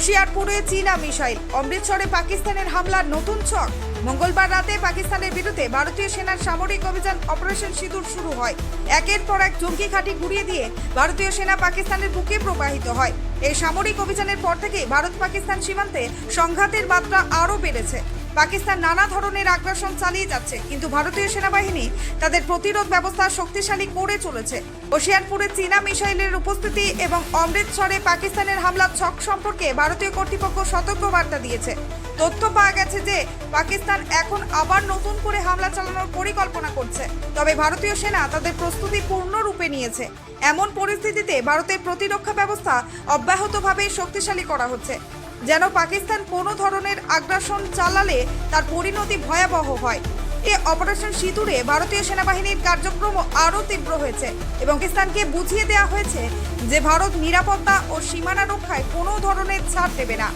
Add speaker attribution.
Speaker 1: হোশিয়ারপুরে চীনা মিসাইল। অমৃতসরে পাকিস্তানের হামলার নতুন ছক। মঙ্গলবার রাতে পাকিস্তানের বিরুদ্ধে ভারতীয় সেনার সামরিক অভিযান অপারেশন সিঁদুর শুরু হয়। একের পর এক জঙ্গি ঘাঁটি ঘুরিয়ে দিয়ে ভারতীয় সেনা পাকিস্তানের বুকে প্রবাহিত হয়। এই সামরিক অভিযানের পর থেকে ভারত পাকিস্তান সীমান্তে সংঘাতের মাত্রা আরও বেড়েছে। পাকিস্তান নানা ধরনের আগ্রাসন চালিয়ে যাচ্ছে, কিন্তু ভারতীয় সেনাবাহিনী তাদের প্রতিরোধ ব্যবস্থা শক্তিশালী করে চলেছে। হোশিয়ারপুরে চীনা মিসাইলের উপস্থিতি এবং অমৃতসরে পাকিস্তানের হামলার ছক সম্পর্কে ভারতীয় কর্তৃপক্ষ সতর্ক বার্তা দিয়েছে। তথ্য পাওয়া গেছে যে, পাকিস্তান এখন আবার নতুন করে হামলা চালানোর পরিকল্পনা করছে। তবে ভারতীয় সেনা তাদের প্রস্তুতি পূর্ণরূপে নিয়েছে। এমন পরিস্থিতিতে ভারতের প্রতিরক্ষা ব্যবস্থা অব্যাহতভাবে শক্তিশালী করা হচ্ছে। যেন পাকিস্তান কোনো ধরনের আগ্রাসন চালালে তার পরিণতি ভয়াবহ হয়। এ অপারেশন সিঁদুরে ভারতীয় সেনাবাহিনীর কার্যক্রম আরও তীব্র হয়েছে এবং পাকিস্তানকে বুঝিয়ে দেওয়া হয়েছে যে ভারত নিরাপত্তা ও সীমানা রক্ষায় কোনো ধরনের ছাড় দেবে না।